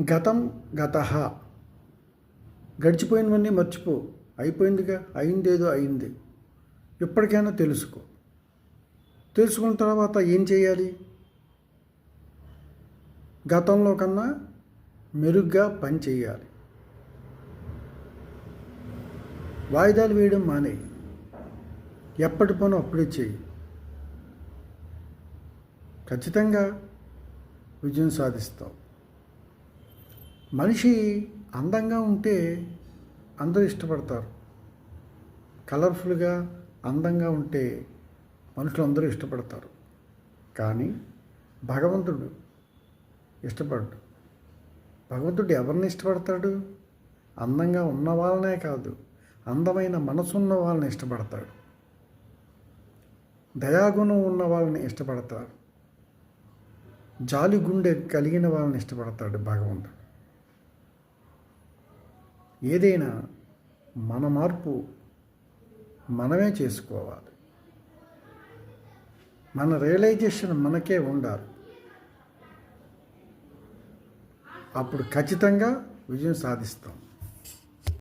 గతం గత. గడిచిపోయినవన్నీ మర్చిపో. అయిపోయిందిగా? అయిందేదో అయింది. ఎప్పటికైనా తెలుసుకో. తెలుసుకున్న తర్వాత ఏం చేయాలి? గతంలో కన్నా మెరుగ్గా పని చేయాలి. వాయిదాలు వేయడం మానే. ఎప్పటి పని అప్పుడే చేయి. ఖచ్చితంగా విజయం సాధిస్తావు. మనిషి అందంగా ఉంటే అందరూ ఇష్టపడతారు. కలర్ఫుల్గా అందంగా ఉంటే మనుషులు అందరూ ఇష్టపడతారు. కానీ భగవంతుడు ఇష్టపడ్డు. భగవంతుడు ఎవరిని ఇష్టపడతాడు? అందంగా ఉన్న వాళ్ళనే కాదు అందమైన మనసున్న వాళ్ళని ఇష్టపడతాడు. దయాగుణం ఉన్న వాళ్ళని ఇష్టపడతాడు. జాలి గుండె కలిగిన వాళ్ళని ఇష్టపడతాడు భగవంతుడు. ఏదైనా మన మార్పు మనమే చేసుకోవాలి. మన రియలైజేషన్ మనకే ఉండాలి. అప్పుడు ఖచ్చితంగా విజయం సాధిస్తాం.